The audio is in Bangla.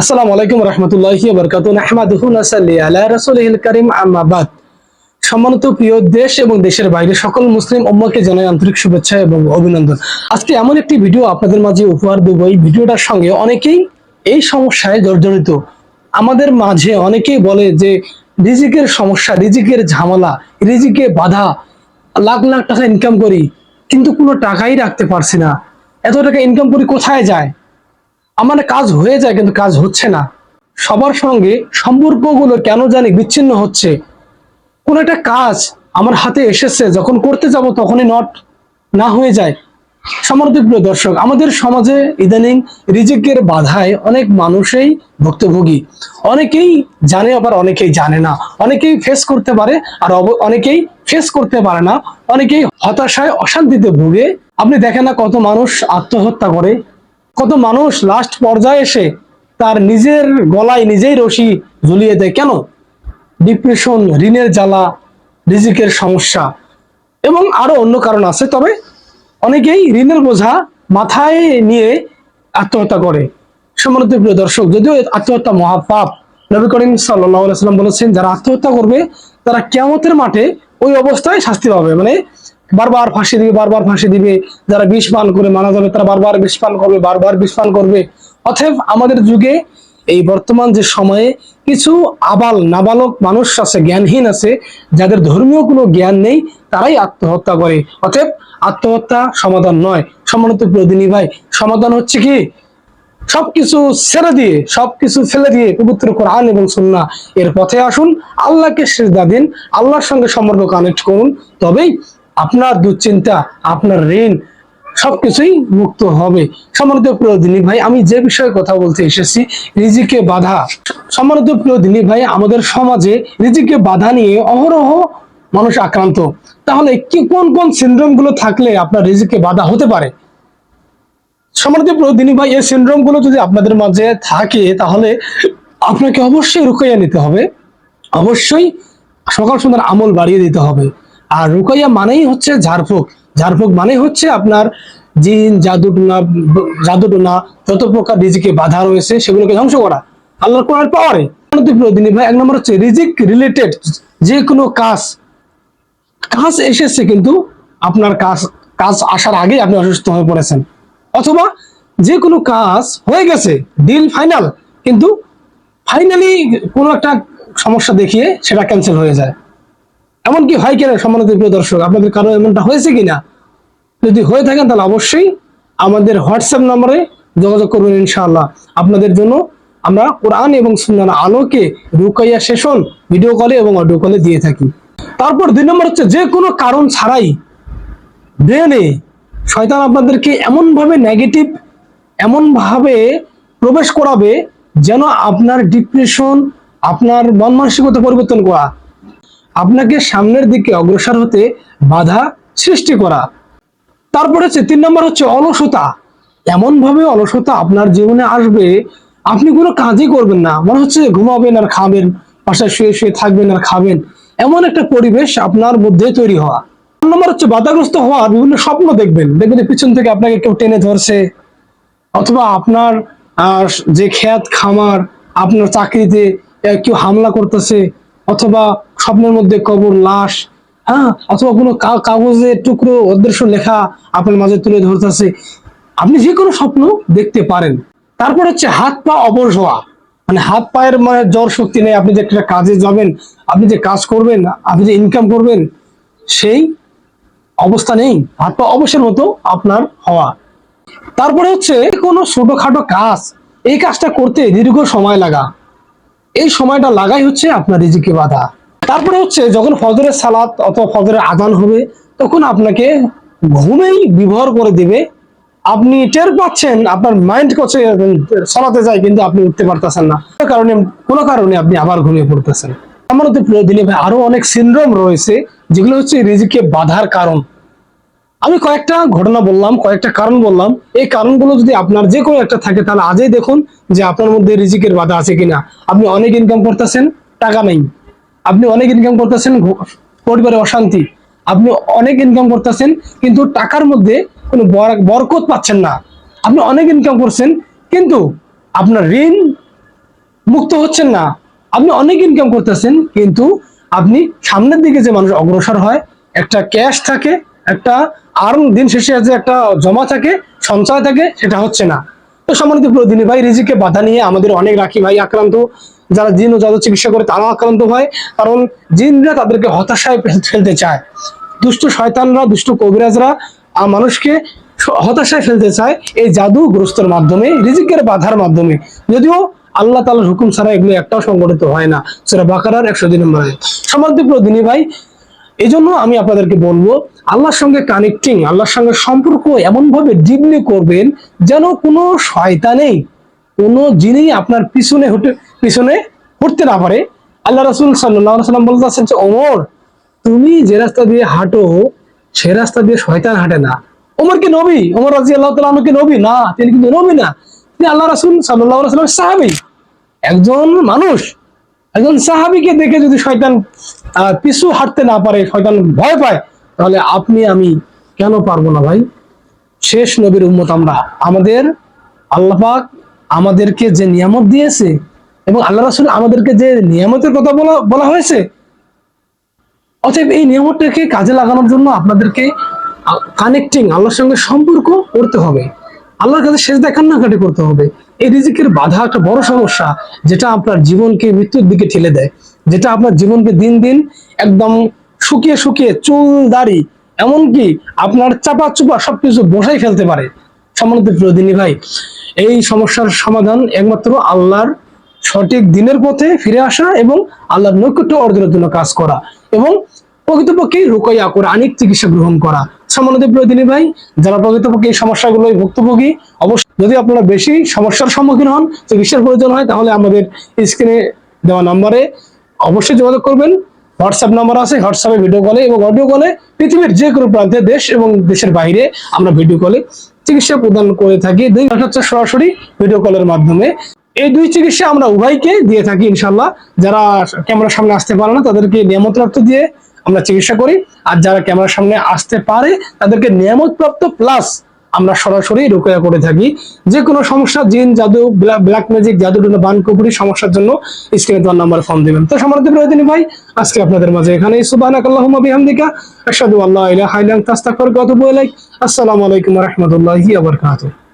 আসসালামু আলাইকুম রহমতুল্লাহি বরকাত আহমাদুহু নাসাল্লি আলা সম্মানিত প্রিয় দেশ এবং দেশের বাইরে সকল মুসলিম উম্মাকে জানাই আন্তরিক শুভেচ্ছা এবং অভিনন্দন। আজকে এমন একটি ভিডিও আপনাদের মাঝে উপহার দেব। এই ভিডিওটার সঙ্গে অনেকেই এই সমস্যায় জর্জরিত। আমাদের মাঝে অনেকেই বলে যে, রিজিকের সমস্যা, রিজিকের ঝামেলা, রিজিকে বাধা, লাখ লাখ টাকা ইনকাম করি, কিন্তু কোনো টাকাই রাখতে পারছি না। এত টাকা ইনকাম করি কোথায় যায়? আমার কাজ হয়ে যায় কিন্তু কাজ হচ্ছে না। সবার সঙ্গে সম্পর্কগুলো কেন জানি বিচ্ছিন্ন হচ্ছে। কোন একটা কাজ আমার হাতে এসেছে, যখন করতে যাব তখনই নট না হয়ে যায়। সম্মানিত প্রিয় দর্শক, আমাদের সমাজে ইদানিং রিজিকের বাধায় অনেক মানুষই ভুক্তভোগী। অনেকেই জানে, আবার অনেকেই জানে না। অনেকেই ফেস করতে পারে, আর অনেকেই ফেস করতে পারে না। অনেকেই হতাশায় অশান্তিতে ভুগে। আপনি দেখেন না কত মানুষ আত্মহত্যা করে। কত মানুষ লাস্ট পর্যায়ে এসে তার নিজের গলায় নিজেই রশি ঝুলিয়ে দেয়। কেন? ডিপ্রেশন ঋণের জ্বালা, রিজিকের সমস্যা এবং আরও অন্য কারণ আছে। তবে অনেকেই ঋণের বোঝা মাথায় নিয়ে আত্মহত্যা করে। সম্মানিত প্রিয় দর্শক, যদিও আত্মহত্যা মহাপাপ। নবী করিম সাল্লাম বলেছেন, যারা আত্মহত্যা করবে, তারা কেমতের মাঠে ওই অবস্থায় শাস্তি পাবে। মানে বারবার ফাঁসি দিবে, বারবার ফাঁসি দিবে। যারা বিষ পান করে মারা যাবে, তারা বারবার বিষ পান করবে, বারবার বিষ পান করবে। অতএব আমাদের যুগে এই বর্তমান যে সময়ে কিছু আবাল নাবালক মানুষ আছে, জ্ঞানহীন আছে, যাদের ধর্মীয় কোনো জ্ঞান নেই, তারাই আত্মহত্যা করে। অতএব আত্মহত্যা সমাধান নয়। সম্মানিত প্রদিনী ভাই, সমাধান হচ্ছে কি? সবকিছু ছেড়ে দিয়ে, সবকিছু ফেলে দিয়ে পবিত্র কোরআন এবং সুন্নাহ। এর পথে আসুন, আল্লাহকে সেজদা দিন, আল্লাহর সঙ্গে সম্পর্ক কানেক্ট করুন। তবেই আপনার দুশ্চিন্তা, আপনার ঋণ, সবকিছুই মুক্ত হবে। সম্মানিত প্রিয় দিনী ভাই, আমি যে বিষয়ে কথা বলতে এসেছি, রিজিকে বাধা। সম্মানিত প্রিয় দিনী ভাই, আমাদের সমাজে রিজিকে বাধা নিয়ে অহরহ মানুষ আক্রান্ত। তাহলে কি কোন কোন সিন্ড্রোমগুলো থাকলে আপনার রিজিকে বাধা হতে পারে? সম্মানিত প্রতিদিনই ভাই, এই সিন্ড্রোমগুলো যদি আপনাদের মাঝে থাকে, তাহলে আপনাকে অবশ্যই রুকাইয়া নিতে হবে। অবশ্যই সকাল সন্ধ্যার আমল বাড়িয়ে দিতে হবে। আর রুকাইয়া মানেই হচ্ছে ঝাড়ফুঁক। ঝাড়ফুঁক মানেই হচ্ছে আপনার জিন, জাদুটুনা জাদুটুনা, যত প্রকার রিজিকে বাধা রয়েছে সেগুলোকে ধ্বংস করা। আল্লাহর কোরআন পাওয়ারে প্রতিদিনই ভাই, এক নম্বর হচ্ছে রিজিক রিলেটেড যে কোনো কাজ। কাজ এসেছে কিন্তু আপনার কাজ কাজ আসার আগে আপনি অসুস্থ হয়ে পড়েছেন। অথবা যে কোনো কাজ হয়ে গেছে ডিল ফাইনাল কিন্তু ফাইনালি কোনো একটা সমস্যা দেখিয়ে সেটা ক্যান্সেল হয়ে যায়। এমন কি হয় কিনা সম্মানিত প্রিয় দর্শক, আপনাদের কারও এমনটা হয়েছে কিনা? যদি হয়ে থাকেন, তাহলে অবশ্যই আমাদের হোয়াটসঅ্যাপ নম্বরে যোগাযোগ করবেন ইনশাআল্লাহ। আপনাদের জন্য আমরা কোরআন এবং সুন্নার আলোকে রুকাইয়া সেশন ভিডিও কলে এবং অডিও কলে দিয়ে থাকি। তারপর দুই নম্বর হচ্ছে, যে কোনো কারণ ছাড়াই ব্রেনে শয়তান আপনাদেরকে এমনভাবে নেগেটিভ এমনভাবে প্রবেশ করাবে যেন আপনার ডিপ্রেশন আপনার মন মানসিকতা পরিবর্তন করা আপনাকে সামনের দিকে অগ্রসর হতে বাধা সৃষ্টি করা। তারপর হচ্ছে তিন নম্বর হচ্ছে অলসতা। এমন ভাবে অলসতা আপনার জীবনে আসবে, আপনি কোনো কাজই করবেন না। মনে হচ্ছে ঘুমাবেন আর খাবেন, বাসায় শুয়ে শুয়ে থাকবেন আর খাবেন। এমন একটা পরিবেশ আপনার মধ্যে তৈরি হওয়া। নম্বর হচ্ছে বাধাগ্রস্ত হওয়া, বিভিন্ন স্বপ্ন দেখবেন। দেখবেন পিছন থেকে আপনাকে কেউ টেনে ধরছে, অথবা আপনার যে ক্ষেত খামার, আপনার চাকরিতে কেউ হামলা করতেছে, অথবা স্বপ্নের মধ্যে কবর, লাশ হ্যাঁ? অথবা কোনো কাগজে টুকরো অদৃশ্য লেখা আপনার মাঝে তুলে ধরতেছে। আপনি যে কোনো স্বপ্ন দেখতে পারেন। তারপর হচ্ছে হাত পা অবশ হওয়া। মানে হাত পায়ের মানে জ্বর শক্তি নেই, আপনি যে একটা কাজে যাবেন, আপনি যে কাজ করবেন, আপনি যে ইনকাম করবেন, সেই অবস্থা নেই। হাত পা অবসের মতো আপনার হওয়া। তারপরে হচ্ছে কোনো ছোটখাটো কাজ। এই কাজটা করতে দীর্ঘ সময় লাগা। এই সময়টা লাগাই হচ্ছে আপনার রিজিকে বাধা। তারপরে হচ্ছে যখন ফজরের সালাত অথবা ফজরের আদান হবে, তখন আপনাকে ঘুমেই বিবহার করে দিবে। আপনি টের পাচ্ছেন, আপনার মাইন্ড করছে, সলাতে যায়, কিন্তু আপনি উঠতে পারতেছেন না। কারণে, কোনো কারণে আপনি আবার ঘুমিয়ে পড়তেছেন। আমার তো প্রিয় ভাই, আরও অনেক সিনড্রোম রয়েছে, যেগুলো হচ্ছে রিজিকে বাধার কারণ। আমি কয়েকটা ঘটনা বললাম, কয়েকটা কারণ বললাম। এই কারণগুলো যদি আপনার যে কোনো একটা থাকে, তাহলে আজই দেখুন যে আপনার মধ্যে রিজিকের বাধা আছে কিনা। আপনি অনেক ইনকাম করতেছেন, টাকা নেই। আপনি অনেক ইনকাম করতেছেন পরিবারে অশান্তি। আপনি অনেক ইনকাম করতেছেন, কিন্তু টাকার মধ্যে কোনো বরকত পাচ্ছেন না। আপনি অনেক ইনকাম করছেন, কিন্তু আপনার ঋণ মুক্ত হচ্ছেন না। আপনি অনেক ইনকাম করতেছেন, কিন্তু আপনি সামনের দিকে যে মানুষ অগ্রসর হয়, একটা ক্যাশ থাকে, একটা আর্ন দিন শেষে যে একটা জমা থাকে, সঞ্চয় থাকে, সেটা হচ্ছে না। তো সম্মানিত প্রদিনী ভাই, রিজিকে বাধা নিয়ে আমাদের অনেক রাখি ভাই আক্রান্ত। যারা জিন ও জাদু চিকিৎসা করে তারাও আক্রান্ত হয়। কারণ জিনরা তাদেরকে হতাশায় ফেলতে চায়। দুষ্ট শয়তানরা, দুষ্ট কবিরাজরা মানুষকে হতাশায় ফেলতে চায় এই জাদুগ্রস্তর মাধ্যমে, রিজিকের বাধার মাধ্যমে। যদিও আল্লাহ তালার হুকুম ছাড়া এগুলো একটাও সংগঠিত হয় না। সেটা বাকারার একশো দুই নম্বর আয়াত। সম্মানিত প্রদিনী ভাই এই জন্য আমি আপনাদেরকে বলব, আল্লাহর সঙ্গে কানেক্টিং আল্লাহর সঙ্গে সম্পর্ক এমন ভাবে ডিপলি করবেন যেন কোনো শয়তানেই, কোনো জিনিস আপনার পিছনে হতে পিছনে হতে না পারে। আল্লাহ রসুল সাল্লাম বলতেছেন যে, ওমর, তুমি যে রাস্তা দিয়ে হাঁটো, সে রাস্তা দিয়ে শয়তান হাঁটে না। ওমর কি নবী, ওমর রাজি আল্লাহ তালা কি নবী? না, তিনি কিন্তু নবী না। তিনি আল্লাহ রসুল সাল্লাহ সাল্লাম সাহাবি। একজন মানুষ, একজন সাহাবিকে দেখে যদি শয়তান পিছু হাঁটতে না পারে, শয়তান ভয় পায়, তাহলে আপনি, আমি কেন পারব না ভাই? শেষ নবীর উম্মত আমরা। আমাদের আল্লাপাক আমাদেরকে যে নিয়ামত দিয়েছে এবং আল্লাহ রাসুল আমাদেরকে যে নিয়ামতের কথা বলা বলা হয়েছে, অতএব এই নিয়ামতটাকে কাজে লাগানোর জন্য আপনাদেরকে কানেক্টিং আল্লাহর সঙ্গে সম্পর্ক করতে হবে। আল্লাহর কাছে শেষ দেখান না কাটে করতে হবে। এই রিজিকের বাধা একটা বড় সমস্যা, যেটা আপনার জীবনকে মৃত্যুর দিকে ঠেলে দেয়, যেটা আপনার জীবনকে দিন দিন একদম শুকিয়ে শুকিয়ে চুল, দাড়ি, এমনকি আপনার চাপা চুপা সবকিছু বসাই ফেলতে পারে। সম্মানিত প্রদিনী ভাই, এই সমস্যার সমাধান একমাত্র আল্লাহর সঠিক দিনের পথে ফিরে আসা এবং আল্লাহর নৈকট্য অর্জনের জন্য কাজ করা এবং প্রকৃতপক্ষে রুকাইয়া করে, আনিক চিকিৎসা গ্রহণ করা। সম্মানিত প্রয়োজনী ভাই, যারা প্রকৃতপক্ষে এই সমস্যাগুলোই ভুক্তভোগী, অবশ্যই যদি আপনারা বেশি সমস্যার সম্মুখীন হন, চিকিৎসার প্রয়োজন হয়, তাহলে আমাদের স্ক্রিনে দেওয়া নম্বরে অবশ্যই যোগাযোগ করবেন। হোয়াটসঅ্যাপ নাম্বার আছে, হোয়াটসঅ্যাপে ভিডিও কলে এবং অডিও কলে পৃথিবীর যে কোনো প্রান্তে, দেশ এবং দেশের বাইরে আমরা ভিডিও কলে চিকিৎসা প্রদান করে থাকি। দুই হচ্ছে সরাসরি ভিডিও কলের মাধ্যমে। এই দুই চিকিৎসা আমরা উভয়কে দিয়ে থাকি ইনশাল্লাহ যারা ক্যামেরার সামনে আসতে পারে না, তাদেরকে নিয়ামত প্রাপ্ত দিয়ে আমরা চিকিৎসা করি। আর যারা ক্যামেরার সামনে আসতে পারে, তাদেরকে নিয়ামত প্রাপ্ত প্লাস আমরা সরাসরি রোকেয়া করে থাকি। যে কোনো সমস্যা, জিন, জাদু ব্ল্যাক ম্যাজিক জাদু টুনা বান কুপুরি সমস্যার জন্য স্ক্রিনে তোমার নাম্বার ফোন দিবেন। তো সমাজ প্রয়োজনী ভাই, আজকে আপনাদের মাঝে এখানে সুবাহানাক আল্লাহুম্মা বিহামদিকা, আশহাদু আল্লা ইলাহা ইল্লা আনতা আস্তাগফিরুকা ওয়া আতুবু ইলাইক। আসসালামু আলাইকুম ওয়া রাহমাতুল্লাহি বারাকাতুহু।